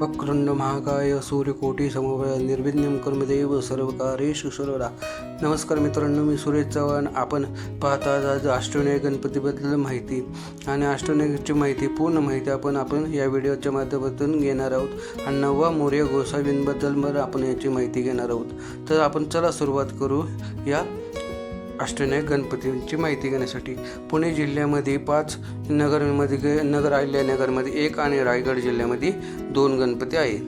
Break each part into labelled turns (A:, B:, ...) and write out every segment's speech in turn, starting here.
A: वक्रंड महाकाय सूर्यकोटी समवय निर्विघ्नं कर्मदेव सर्व सर्वदा. नमस्कार मित्रांनो मी सुरेश चव्हाण. आपण पाहता आज अष्टविनायक गणपतीबद्दल माहिती. आणि अष्टविनायकाची माहिती पूर्ण माहिती आपण आपण या व्हिडिओच्या माध्यमातून घेणार आहोत. आणि नववा मोर्य गोसावींबद्दल आपण याची माहिती घेणार आहोत. तर आपण चला सुरुवात करू या अष्टनायक गणपतींची माहिती घेण्यासाठी पुणे जिल्ह्यामध्ये पाच नगरमध्ये नगर अहिल्यानगरमध्ये एक आणि रायगड जिल्ह्यामध्ये दोन गणपती आहेत.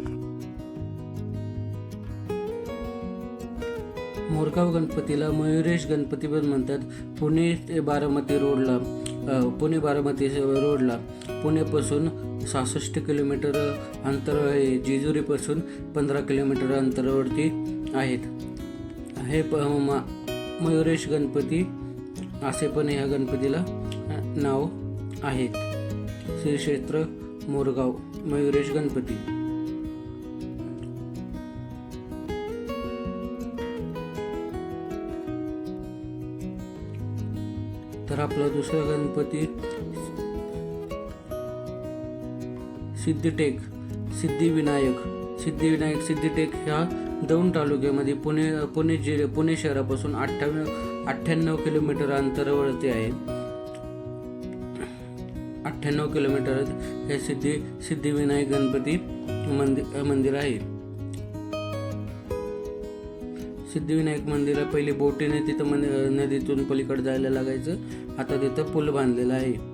B: मोरगाव गणपतीला मयुरेश गणपती पण म्हणतात. पुणे ते बारामती रोडला पुणे बारामती रोडला. पुण्यापासून सहासष्ट किलोमीटर अंतर आहे. जेजुरीपासून पंधरा किलोमीटर अंतरावरती आहेत. हे प मयुरेश गणपती असे पण ह्या गणपतीला नाव आहेत. श्री क्षेत्र मोरगाव मयुरेश गणपती. तर आपला दुसरा गणपती सिद्धिटेक सिद्धिविनायक. सिद्धिविनायक सिद्धिटेक ह्या दौंड तालुक्यामध्ये पुणे पुणे जिल्हे पुणे शहरापासून अठ्ठावन्न अठ्ठ्याण्णव किलोमीटर अंतरावरती आहे. अठ्ठ्याण्णव किलोमीटर हे सिद्धी सिद्धिविनायक गणपती मंदिर मंदिर आहे. सिद्धिविनायक मंदिरात पहिले बोटीने तिथं मन नदीतून पलीकडे जायला लागायचं. आता तिथं पूल बांधलेला आहे.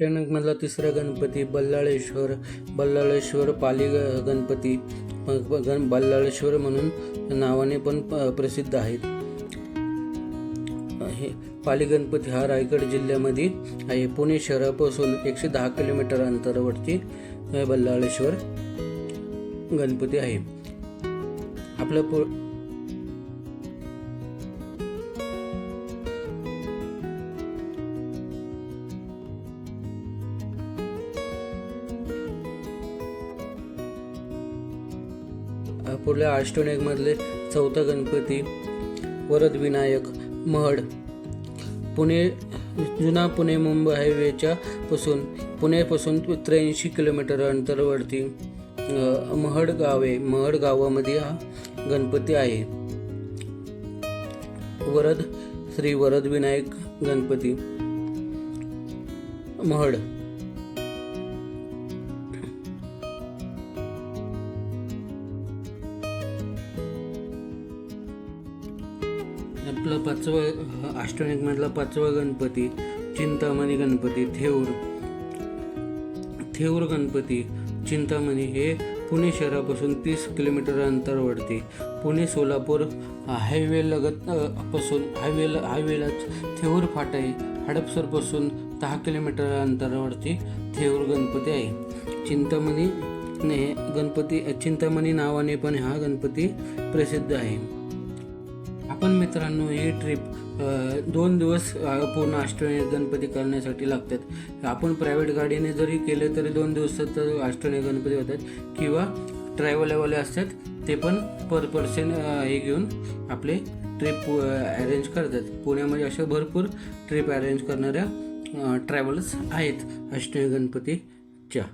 B: मधला तिसरा गणपती बल्लाळेश्वर बल्लाळेश्वर पाली ग- गणपती गण बल्लाळेश्वर म्हणून नावाने पण प्रसिद्ध आहेत. हे पाली गणपती हा रायगड जिल्ह्यामध्ये आहे. पुणे शहरापासून एकशे दहा किलोमीटर अंतरावरती बल्लाळेश्वर गणपती आहे. आपलं पु पुढल्या अष्टनेकमधले चौथा गणपती वरद विनायक महड. पुणे जुना पुणे मुंबई हायवेच्या पासून पुणेपासून त्र्याऐंशी किलोमीटर अंतरावरती महड गावे महड गावामध्ये हा गणपती आहे. वरद श्री वरद विनायक गणपती महड. पाचवं अष्टविनायकमधला पाचवा गणपती चिंतामणी गणपती थेऊर. थेऊर गणपती चिंतामणी हे पुणे शहरापासून तीस किलोमीटर अंतरावरती. पुणे सोलापूर हायवे लगत पासून हायवेला हायवेलाच थेऊर फाटा आहे हडपसरपासून दहा किलोमीटर अंतरावरती थेऊर गणपती आहे. चिंतामणी ने गणपती चिंतामणी नावाने पण हा गणपती प्रसिद्ध आहे. पण मित्रांनो ही ट्रिप दोन दिवस पूर्ण अष्टविनायक गणपती करण्यासाठी लागतात. आपण प्रायव्हेट गाडीने जरी केले तरी दोन दिवसात अष्टविनायक गणपती होतात. किंवा ट्रॅव्हलवाले असतात ते पण पर पर्सन हे घेऊन आपले ट्रिप अरेंज करतात. पुण्यामध्ये अशा भरपूर ट्रिप अरेंज करणाऱ्या ट्रॅव्हल्स आहेत अष्टविनायक गणपतीच्या.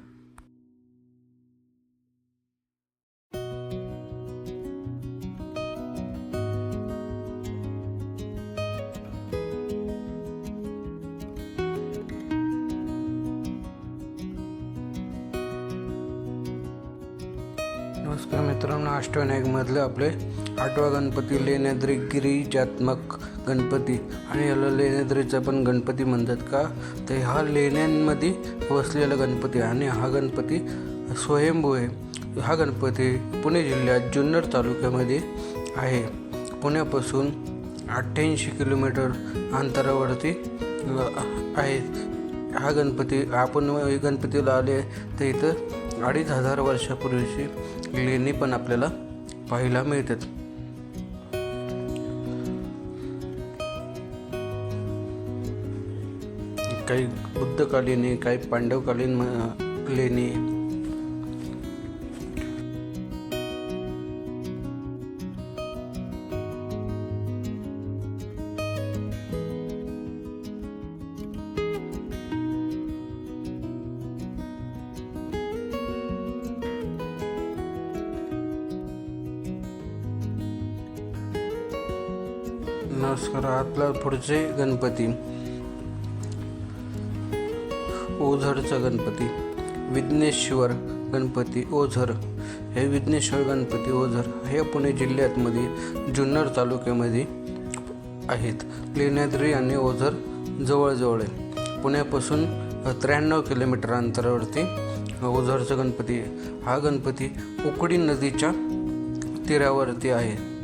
A: नमस्कार मित्रांनो अष्टविनायकमधले आपले आठवा गणपती लेण्याद्री गिरिजात्मक गणपती. आणि याला लेण्याद्रीचा पण गणपती म्हणतात का? तर हा लेण्यांमध्ये वसलेला गणपती आणि हा गणपती स्वयंभू आहे. हा गणपती पुणे जिल्ह्यात जुन्नर तालुक्यामध्ये आहे. पुण्यापासून अठ्ठ्याऐंशी किलोमीटर अंतरावरती आहे. हा गणपती आपण गणपतीला आले तर इथं अडीच हजार वर्षापूर्वीची लेणी पण आपल्याला पाहायला मिळतात. काही बुद्धकालीन काही पांडवकालीन म- लेणी नमस्कार आपला पुढचे गणपती. ओझरचा गणपती. विघ्नेश्वर गणपती ओझर. हे विघ्नेश्वर गणपती ओझर हे पुणे जिल्ह्यातमध्ये जुन्नर तालुक्यामध्ये आहेत. लेण्याद्री आणि ओझर जवळजवळ आहे. पुण्यापासून त्र्याण्णव किलोमीटर अंतरावरती ओझरचा गणपती हा गणपती उकडी नदीच्या तीरावरती आहे.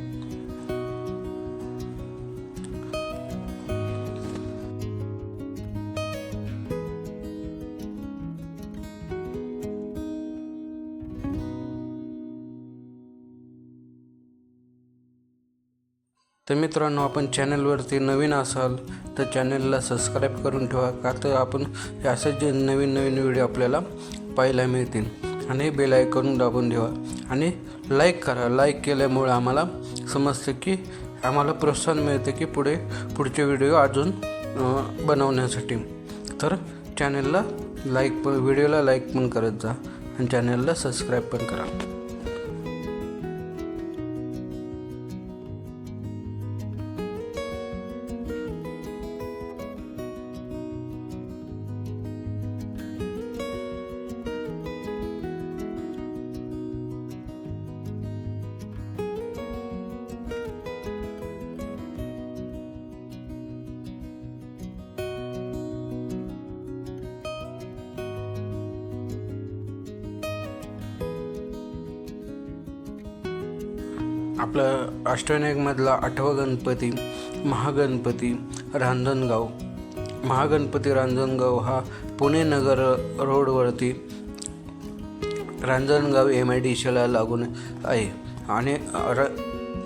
A: तर मित्रांनो आपण चॅनलवरती नवीन असाल तर चॅनलला सबस्क्राईब करून ठेवा का तर आपण असे जे नवीन नवीन व्हिडिओ आपल्याला पाहायला मिळतील. आणि बेल आयकॉन दाबून ठेवा. आणि लाईक करा. लाईक केल्यामुळे आम्हाला समजतं की आम्हाला प्रोत्साहन मिळते की पुढे पुढचे व्हिडिओ अजून बनवण्यासाठी. तर चॅनलला लाईक पण व्हिडिओला लाईक पण करत जा आणि चॅनलला सबस्क्राईब पण करा. आपला अष्टविनायकमधला आठवा गणपती महागणपती रांजणगाव. महागणपती रांजणगाव हा पुणे नगर रोडवरती रांजणगाव एम आय डी सीला लागून आहे. आणि र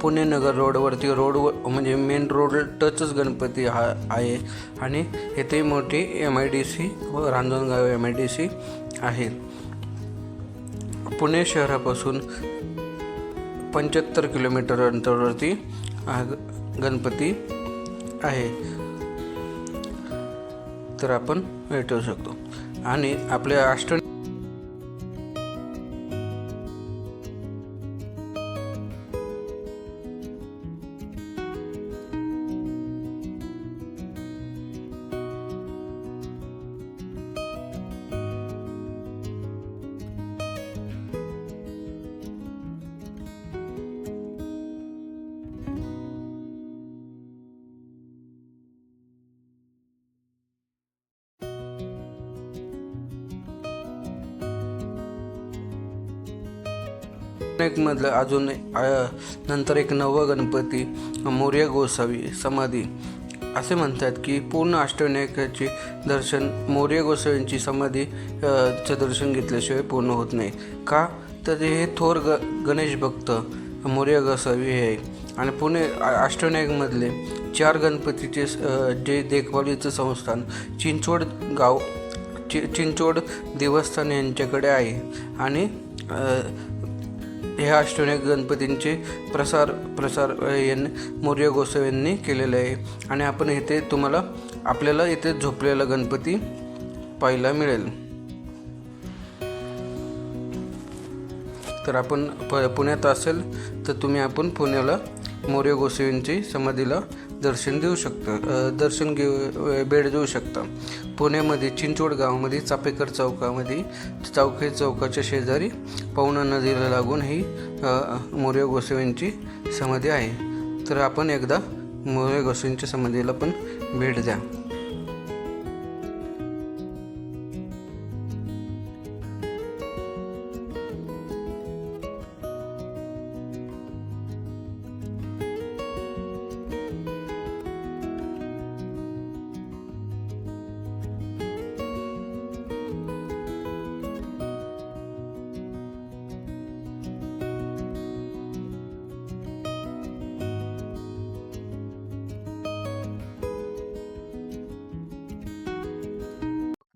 A: पुणे नगर रोडवरती रोडवर म्हणजे मेन रोड टचच गणपती हा आहे. आणि येथे मोठी एम आय डी सी व Ranjangaon M I D C आहे. पुणे शहरापासून पंच्याहत्तर किलोमीटर अंतरावरती हा गणपती आहे. तर आपण भेटू शकतो. आणि आपल्या अष्ट मधलं अजून नंतर एक नवं गणपती मौर्य गोसावी समाधी. असे म्हणतात की पूर्ण अष्टविनायकाचे दर्शन मौर्य गोसावींची समाधी चं दर्शन घेतल्याशिवाय पूर्ण होत नाही. का? तर हे थोर ग गणेश भक्त मौर्य गोसावी हे. आहे आणि पुणे अष्टविनायकमधले चार गणपतीचे जे देखभालीचं संस्थान चिंचवड गाव चि चिंचवड देवस्थान यांच्याकडे आहे. आणि ह्या अष्टविनायक गणपतींचे प्रसार प्रसार यांनी मौर्य गोसावी यांनी केलेले आहे. आणि आपण इथे तुम्हाला आपल्याला इथे झोपलेला गणपती पाहायला मिळेल. तर आपण प पुण्यात असेल तर तुम्ही आपण पुण्याला मौर्य गोसावींची समाधीला दर्शन देऊ शकता दर्शन घेऊ भेट देऊ शकता. पुण्यामध्ये चिंचवड गावामध्ये चापेकर चौकामध्ये चौके चौकाच्या शेजारी पवना नदीला लागून ही अ, मोर्य गोसावींची समाधी आहे. तर आपण एकदा मोर्य गोसावींच्या समाधीला पण भेट द्या.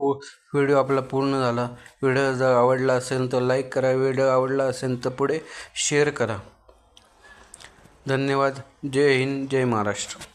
A: व्हिडिओ आपला पूर्ण झाला. व्हिडिओ जर आवडला असेल तर लाईक करा. व्हिडिओ आवडला असेल तर पुढे शेअर करा. धन्यवाद. जय हिंद जय महाराष्ट्र.